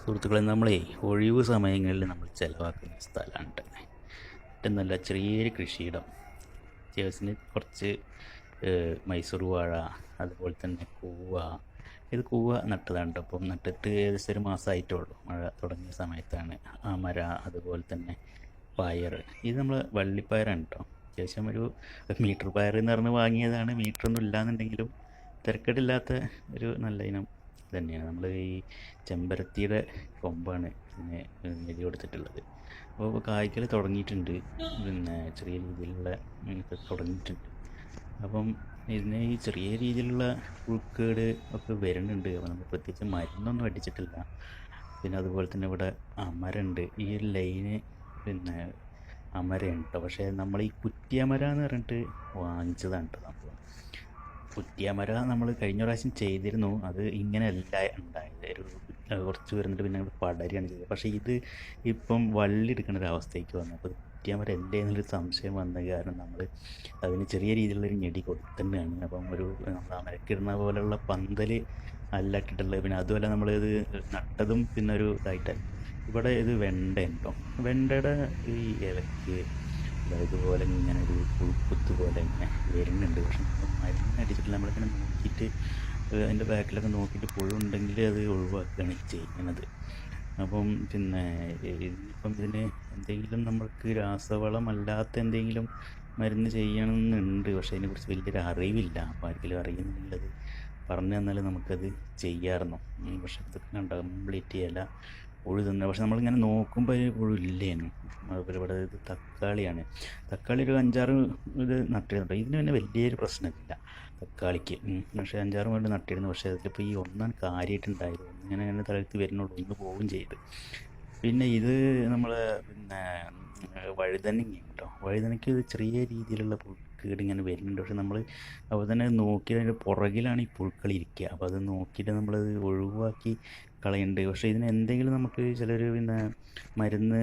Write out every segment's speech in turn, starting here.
സുഹൃത്തുക്കളെ നമ്മളേ ഒഴിവ് സമയങ്ങളിൽ നമ്മൾ ചിലവാക്കുന്ന സ്ഥലമാണ്. ഏറ്റവും നല്ല ചെറിയൊരു കൃഷിയിടം. അത്യാവശ്യത്തിന് കുറച്ച് മൈസൂർ വാഴ അതുപോലെ തന്നെ കൂവ. ഇത് കൂവ നട്ടതാണ് ട്ടോ. അപ്പം നട്ടിട്ട് ഏകദേശം ഒരു മാസമായിട്ടേ ഉള്ളൂ മഴ തുടങ്ങിയ സമയത്താണ്. അമര അതുപോലെ തന്നെ പയർ. ഇത് നമ്മൾ വള്ളിപ്പയറാണ് കേട്ടോ. അത്യാവശ്യം ഒരു മീറ്റർ പയർ എന്ന് പറഞ്ഞ് വാങ്ങിയതാണ്. മീറ്ററൊന്നും ഇല്ലാന്നുണ്ടെങ്കിലും തിരക്കേടില്ലാത്ത ഒരു നല്ല ഇനം തന്നെയാണ്. നമ്മൾ ഈ ചെമ്പരത്തിയുടെ കൊമ്പാണ് ഇതിന് എഴുതി കൊടുത്തിട്ടുള്ളത്. അപ്പോൾ കായ്ക്കൽ തുടങ്ങിയിട്ടുണ്ട്. പിന്നെ ചെറിയ രീതിയിലുള്ള തുടങ്ങിയിട്ടുണ്ട്. അപ്പം ഇതിന് ഈ ചെറിയ രീതിയിലുള്ള പുഴുക്കേട് ഒക്കെ വരുന്നുണ്ട്. അപ്പോൾ നമ്മൾ പ്രത്യേകിച്ച് മരുന്നൊന്നും അടിച്ചിട്ടില്ല. പിന്നെ അതുപോലെ തന്നെ ഇവിടെ അമരുണ്ട്. ഈ ഒരു ലൈന് പിന്നെ അമരയുണ്ട് പക്ഷേ നമ്മൾ ഈ കുറ്റിയമര എന്ന് പറഞ്ഞിട്ട് വാങ്ങിച്ചതാണ് കേട്ടോ സംഭവം. കുറ്റിയമര നമ്മൾ കഴിഞ്ഞ പ്രാവശ്യം ചെയ്തിരുന്നു. അത് ഇങ്ങനെ ഇങ്ങനെയല്ല ഉണ്ടായത്. ഒരു കുറച്ച് വരുന്നിട്ട് പിന്നെ നമ്മൾ പടരുകയാണ് ചെയ്തത്. പക്ഷേ ഇത് ഇപ്പം വള്ളി എടുക്കുന്ന ഒരു അവസ്ഥയ്ക്ക് വന്നു. അപ്പോൾ കുറ്റിയമര അല്ലേ സംശയം വന്ന കാരണം നമ്മൾ അതിന് ചെറിയ രീതിയിലുള്ളൊരു ഞെടി കൊടുത്തന്നെയാണ്. അപ്പം ഒരു നമ്മൾ അമരക്കിടുന്ന പോലെയുള്ള പന്തൽ അല്ല ഇട്ടിട്ടുള്ളത് പിന്നെ അതുമല്ല നമ്മളിത് നട്ടതും പിന്നെ ഒരു ഇതായിട്ട് ഇവിടെ ഇത് വെണ്ട ഉണ്ടോ വെണ്ടയുടെ ഈ ഇലക്ക് ഇതുപോലെ ഇങ്ങനെ ഒരു പുഴുക്കുത്ത് പോലെ ഇങ്ങനെ വരുന്നുണ്ട്. പക്ഷെ നമ്മൾ മരുന്ന് അടിച്ചിട്ടില്ല. നമ്മളിങ്ങനെ നോക്കിയിട്ട് അതിന്റെ ബാക്കിലൊക്കെ നോക്കിയിട്ട് പുഴുണ്ടെങ്കിൽ അത് ഒഴിവാക്കുകയാണ് ചെയ്യുന്നത്. അപ്പം പിന്നെ ഇപ്പം ഇതിന് എന്തെങ്കിലും നമ്മൾക്ക് രാസവളം അല്ലാത്ത എന്തെങ്കിലും മരുന്ന് ചെയ്യണമെന്നുണ്ട്. പക്ഷേ അതിനെക്കുറിച്ച് വലിയൊരു അറിവില്ല. അപ്പോൾ ആർക്കെങ്കിലും അത് പറഞ്ഞു തന്നാൽ നമുക്കത് ചെയ്യാമായിരുന്നു. പക്ഷേ ഇത് കണ്ട കംപ്ലീറ്റ് ഇല പുഴു തിന്ന പക്ഷെ നമ്മളിങ്ങനെ നോക്കുമ്പോൾ പുഴു ഇല്ലേനു അതുപോലെ ഇവിടെ ഇത് തക്കാളിയാണ്. തക്കാളി ഒരു അഞ്ചാറ് ഇത് നട്ടിരുന്നുണ്ട് ഇതിന് പിന്നെ വലിയൊരു പ്രശ്നമില്ല തക്കാളിക്ക്. പക്ഷേ അഞ്ചാറ് കൊണ്ട് നട്ടിരുന്നു. പക്ഷേ അതിലിപ്പോൾ ഈ ഒന്നാണ് കാര്യമായിട്ടുണ്ടായത് ഇങ്ങനെ അങ്ങനെ തലത്ത് വരുന്നുള്ളൂ. ഒന്ന് പോവുകയും ചെയ്ത്. പിന്നെ ഇത് നമ്മൾ പിന്നെ വഴുതനങ്ങ കേട്ടോ വഴുതനയ്ക്ക് ചെറിയ രീതിയിലുള്ള പുഴുക്കേട് ഇങ്ങനെ വരുന്നുണ്ട്. പക്ഷെ നമ്മൾ അപ്പോൾ തന്നെ നോക്കി അതിന്റെ പുറകിലാണ് ഈ പുഴുക്കൾ ഇരിക്കുക. അപ്പോൾ അത് നോക്കിയിട്ട് നമ്മളത് ഒഴിവാക്കി കളയുന്നുണ്ട് പക്ഷേ ഇതിന് എന്തെങ്കിലും നമുക്ക് ചിലർ പിന്നെ മരുന്ന്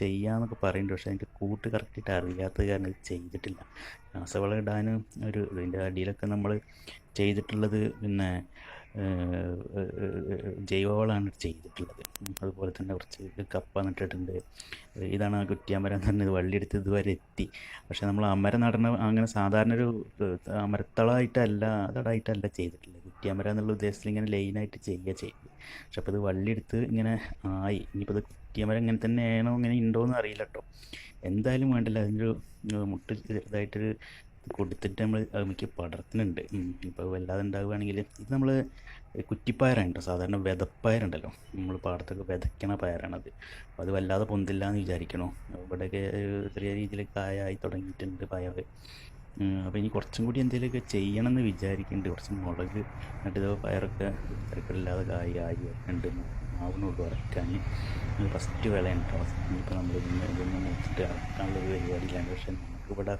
ചെയ്യാമെന്നൊക്കെ പറയുന്നുണ്ട് പക്ഷേ അതിന്റെ കൂട്ട് കറക്റ്റായിട്ട് അറിയാത്തത് കാരണം ഇത് ചെയ്തിട്ടില്ല. രാസവളം ഇടാനും ഒരു ഇതിന്റെ അടിയിലൊക്കെ നമ്മൾ ചെയ്തിട്ടുള്ളത് പിന്നെ ജൈവവളമാണ് ചെയ്തിട്ടുള്ളത്. അതുപോലെ തന്നെ കുറച്ച് കപ്പ നട്ടിട്ടുണ്ട്. ഇതാണ് കുറ്റിയാമരം പറഞ്ഞത്. വള്ളിയെടുത്ത് ഇതുവരെ എത്തി. പക്ഷേ നമ്മൾ അമരം നടണ അങ്ങനെ സാധാരണ ഒരു അമരത്തളമായിട്ടല്ല അതടായിട്ടല്ല ചെയ്തിട്ടുള്ളത്. കുറ്റിയാമര എന്നുള്ള ഉദ്ദേശത്തിൽ ഇങ്ങനെ ലൈനായിട്ട് ചെയ്യുക ചെയ്തത്. പക്ഷെ അപ്പോൾ ഇത് വള്ളിയെടുത്ത് ഇങ്ങനെ ആയി. ഇനിയിപ്പോൾ ഇത് ക്യാമറ ഇങ്ങനെ തന്നെ ആണോ ഇങ്ങനെ ഉണ്ടോ എന്ന് അറിയില്ല കേട്ടോ എന്തായാലും വേണ്ടില്ല. ഒരു മുട്ട ചെറുതായിട്ടൊരു കൊടുത്തിട്ട് നമ്മൾ മിക്ക പടർത്തുന്നുണ്ട്. ഇപ്പോൾ വല്ലാതെ ഉണ്ടാവുകയാണെങ്കിൽ ഇത് നമ്മൾ കുറ്റിപ്പയറാണ് കേട്ടോ സാധാരണ വിതപ്പയറുണ്ടല്ലോ. നമ്മൾ പാടത്തൊക്കെ വിതയ്ക്കണ പയറാണത്. അപ്പോൾ അത് വല്ലാതെ പൊന്തില്ല എന്ന് വിചാരിക്കണോ. ഇവിടെയൊക്കെ ചെറിയ രീതിയിൽ കായ ആയി തുടങ്ങിയിട്ടുണ്ട് പയർ അപ്പോൾ ഇനി കുറച്ചും കൂടി എന്തെങ്കിലുമൊക്കെ ചെയ്യണം എന്ന് വിചാരിക്കുന്നുണ്ട് കുറച്ച് മുളക് നട്ടിത് പയറൊക്കെ തിരക്കില്ലാതെ കായി ആയി വരുന്നുണ്ട് ആവുന്നുള്ളൂ ഇറക്കാൻ ഫസ്റ്റ് വിളയാണ് കേട്ടോ ഇനിയിപ്പോൾ നമ്മൾ ഇതൊന്ന് നോക്കിയിട്ട് ഇറക്കാനുള്ള ഒരു പരിപാടിയിലാണ്. പക്ഷേ നമുക്കിവിടെ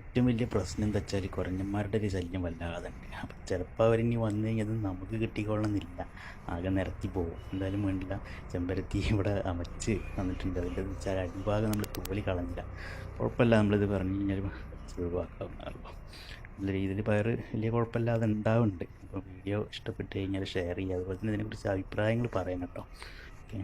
ഏറ്റവും വലിയ പ്രശ്നം എന്താ വെച്ചാൽ കുരങ്ങന്മാരുടെ ഒരു ശല്യം വല്ലാതെ ഉണ്ട്. അപ്പം ചിലപ്പോൾ അവരിനി വന്നു കഴിഞ്ഞാൽ അത് നമുക്ക് കിട്ടിക്കൊള്ളണമെന്നില്ല ആകെ നിരത്തി പോകും. എന്തായാലും വേണ്ടില്ല. ചെമ്പരത്തി ഇവിടെ അമച്ച് തന്നിട്ടുണ്ട്. അതിന്റെ വെച്ചാൽ അടിഭാഗം നമ്മൾ തോലി കളഞ്ഞില്ല. കുഴപ്പമില്ല. നമ്മളിത് പറഞ്ഞു കഴിഞ്ഞാൽ ഒഴിവാക്കാവുന്നതാണല്ലോ നല്ല രീതിയിൽ പയർ വലിയ കുഴപ്പമില്ലാതെ ഉണ്ടാവുന്നുണ്ട്. അപ്പോൾ വീഡിയോ ഇഷ്ടപ്പെട്ട് കഴിഞ്ഞാൽ ഷെയർ ചെയ്യുക. അതുപോലെ തന്നെ ഇതിനെക്കുറിച്ച് അഭിപ്രായങ്ങൾ പറയണം കേട്ടോ. ഓക്കെ.